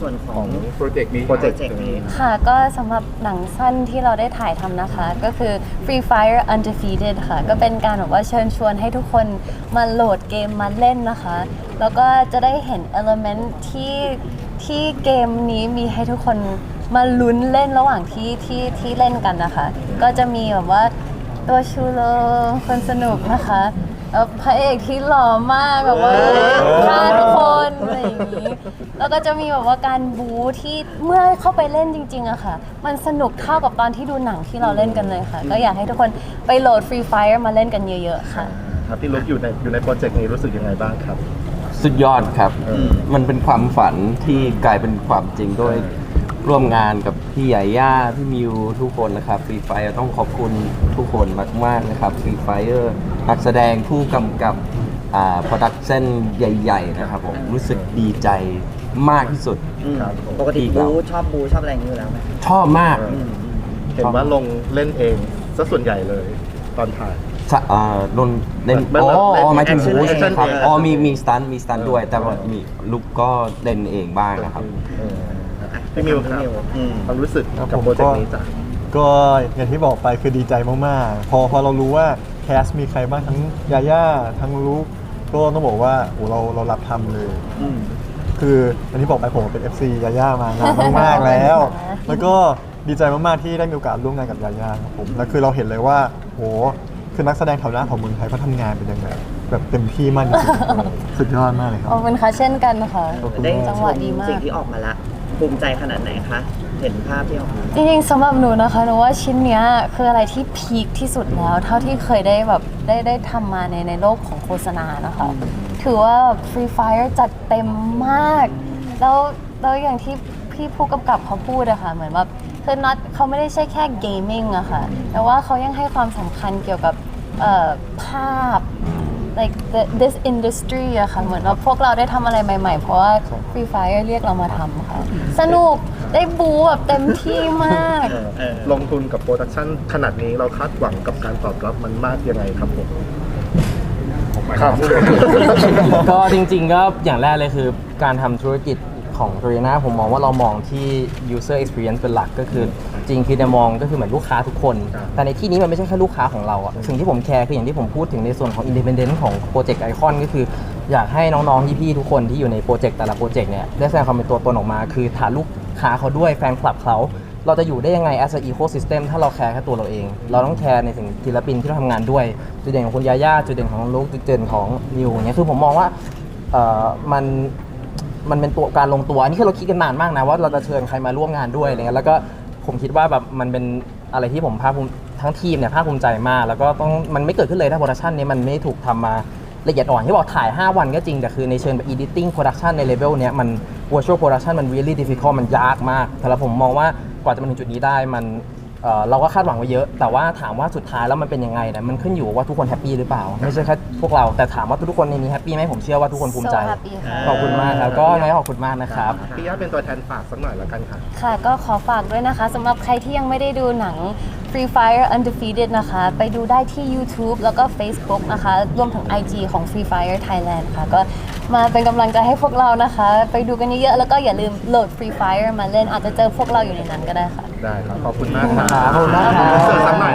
ส่วนขขอองงโปรเจกต์นี้ โปรเจกต์นี้ค่ะก็สำหรับหนังสั้นที่เราได้ถ่ายทำนะคะ ก็คือ Free Fire Undefeated ค่ะ ก็เป็นการแบบว่าเชิญชวนให้ทุกคนมาโหลดเกมมาเล่นนะคะ แล้วก็จะได้เห็น element ที่ที่เกมนี้มีให้ทุกคนมาลุ้นเล่นระหว่างที่ที่ที่เล่นกันนะคะ ก็จะมีแบบว่าตัวชูโรคนสนุกนะคะ แล้วพระเอกที่หล่อมากแบบว่าฆ่าทุกคนอะไรอย่างนี้แล้วก็จะมีแบบว่าการบู๊ที่เมื่อเข้าไปเล่นจริงๆอะค่ะ มันสนุกเท่ากับตอนที่ดูหนังที่เราเล่นกันเลยค่ะ ก็อยากให้ทุกคนไปโหลด Free Fire มาเล่นกันเยอะๆค่ะ ครับพี่ลุกอยู่ในอยู่ในโปรเจกต์นี้รู้สึกยังไงบ้างครับ สุดยอดครับ เออ มันเป็นความฝันที่กลายเป็นความจริงโดยร่วมงานกับพี่ใหญ่ย่าพี่มิวทุกคนนะครับฟรีไฟต้องขอบคุณทุกคนมากๆนะครับฟรีไฟเออร์ นักแสดงผู้กำกับอ่าโปรดักชั่นใหญ่ ๆ นะครับผมรู้สึกดีใจมากที่สุด อืมครับผม ปกติดีครับบูชอบบูชอบอะไรอย่างนี้อยู่แล้วไหมชอบมากเออเห็นว่าลงเล่นเองซะส่วนใหญ่เลย ตอนถ่าย สะอ่าโดนเล่นมันอ๋อมันอ๋อหมายถึง action บูใช่ไหมครับ action อ๋อมีมีสตันมีสตันด้วย แต่ว่าเออมีลุกก็เล่นเองบ้างนะครับ เออพี่มิวครับอืม ความรู้สึกครับกับผมโปรเจกก็ต์นี้จ้ะ ก็อย่างที่บอกไปคือดีใจมากๆ พอพอเรารู้ว่า แคสมีใครบ้างทั้งยาย่าทั้งลูกก็ต้องบอกว่าโอ้เราเรารับทำเลยอืมคืออันที่บอกไปผมเป็น FC ยาย่ามานานมากๆแล้ว แล้วก็ดีใจมากๆที่ได้มีโอกาสร่วมงานกับยาย่าครับผมแล้วคือเราเห็นเลยว่าโหคือนักแสดงแถวหน้าของเมืองไทยเขาทำงานเป็นยังไงแบบเต็มที่มากจริงๆสุดยอดมากเลยครับขอบคุณค่ะเช่นกันค่ะขอบคุณได้จังหวะดีมากสิ่งที่ออกมาละภูมิใจขนาดไหนคะ เห็นภาพที่ออกมาจริงๆสำหรับหนูนะคะหนูว่าชิ้นเนี้ยคืออะไรที่พีคที่สุดแล้ว เท่าที่เคยได้แบบได้ได้ทำมาในในโลกของโฆษณานะคะ ถือว่า Free Fire จัดเต็มมาก แล้วแล้วอย่างที่พี่ผู้กำกับเขาพูดอะค่ะเหมือนแบบคือน็อตเขาไม่ได้ใช่แค่เกมมิ่งอะค่ะ แต่ว่าเขายังให้ความสำคัญเกี่ยวกับเอ่อภาพ like the, this industry อะค่ะ เหมือนว่าพวกเราได้ทำอะไรใหม่ๆ เพราะว่า Free Fire เรียกเรามาทำค่ะ สนุก ได้บูแบบเต็มที่มาก เออลงทุนกับโปรดักชันขนาดนี้เราคาดหวังกับการตอบรับมันมากยังไงครับผม ครับ ก็จริงๆก็อย่างแรกเลยคือการทำธุรกิจของ t o r i n a ผมมองว่าเรามองที่ user experience เป็นหลักก็คือจริงคือจะมองก็คือเหมือนลูกค้าทุกคน ครับ แต่ในที่นี้มันไม่ใช่แค่ลูกค้าของเราอะสิ่งที่ผมแคร์คืออย่างที่ผมพูดถึงในส่วนของ independent ของโปรเจกต์ไอคอนก็คืออยากให้น้องๆพี่ๆทุกคนที่อยู่ในโปรเจกต์แต่ละโปรเจกต์เนี่ยได้แสดงความเป็นตัวตนออกมา คือฐานลูก ค้าเขาด้วยแฟนคลับเขาเราจะอยู่ได้ยังไง as a ecosystem ถ้าเราแคร์แค่ตัวเราเอง เราต้องแคร์ในถึงศิลปินที่เราทำงานด้วยจุดเด่นของคุณยาย่าจุดเด่นของลูกจุดเด่นของนิวอย่างเงี้ยคือผมมองว่าเอ่อมันมันเป็นตัวการลงตัวอันนี้คือเราคิดกันนานมากนะว่าเราจะเชิญใครมาร่วมงานด้วยอะไรเงี้ยแล้วก็ผมคิดว่าแบบมันเป็นอะไรที่ผมภาคภูมิทั้งทีมเนี่ยภาคภูมิใจมาก แล้วก็ต้องมันไม่เกิดขึ้นเลยถ้าโปรดักชันนี้มันไม่ถูกทำมาละเอียดอ่อนที่บอกถ่าย 5 วันก็จริงแต่คือในเชิงแบบ editing production ในเลเวลเนี้ยมัน virtual production มัน really difficult มันยากมากแต่ละผมมองว่ากว่าจะมาถึงจุดนี้ได้มันเอ่อเราก็คาดหวังไว้เยอะ แต่ว่าถามว่าสุดท้ายแล้วมันเป็นยังไงเนี่ยมันขึ้นอยู่ว่าทุกคนแฮปปี้หรือเปล่า ไม่ใช่แค่พวกเราแต่ถามว่าทุกๆคนในนี้แฮปปี้ไหมผมเชื่อว่าทุกคนภูมิใจ So happy ค่ะ ขอบคุณมากครับก็น้อยขอบคุณมากนะครับ พี่ย่าเป็นตัวแทนฝากสักหน่อยแล้วกันค่ะ ค่ะก็ขอฝากด้วยนะคะสำหรับใครที่ยังไม่ได้ดูหนัง Free Fire Undefeated นะคะ ไปดูได้ที่ YouTube แล้วก็ Facebook นะคะ รวมถึง IG ของ Free Fire Thailand ค่ะ ก็มาเป็นกำลังใจให้พวกเรานะคะ ไปดูกันเยอะๆแล้วก็อย่าลืมโหลด Free Fire มาเล่นอาจจะเจอพวกเราอยู่ในนั้นก็ได้ค่ะ ได้ครับ ขอบคุณมากครับขอบคุณมากครับ เสิร์ฟสักหน่อย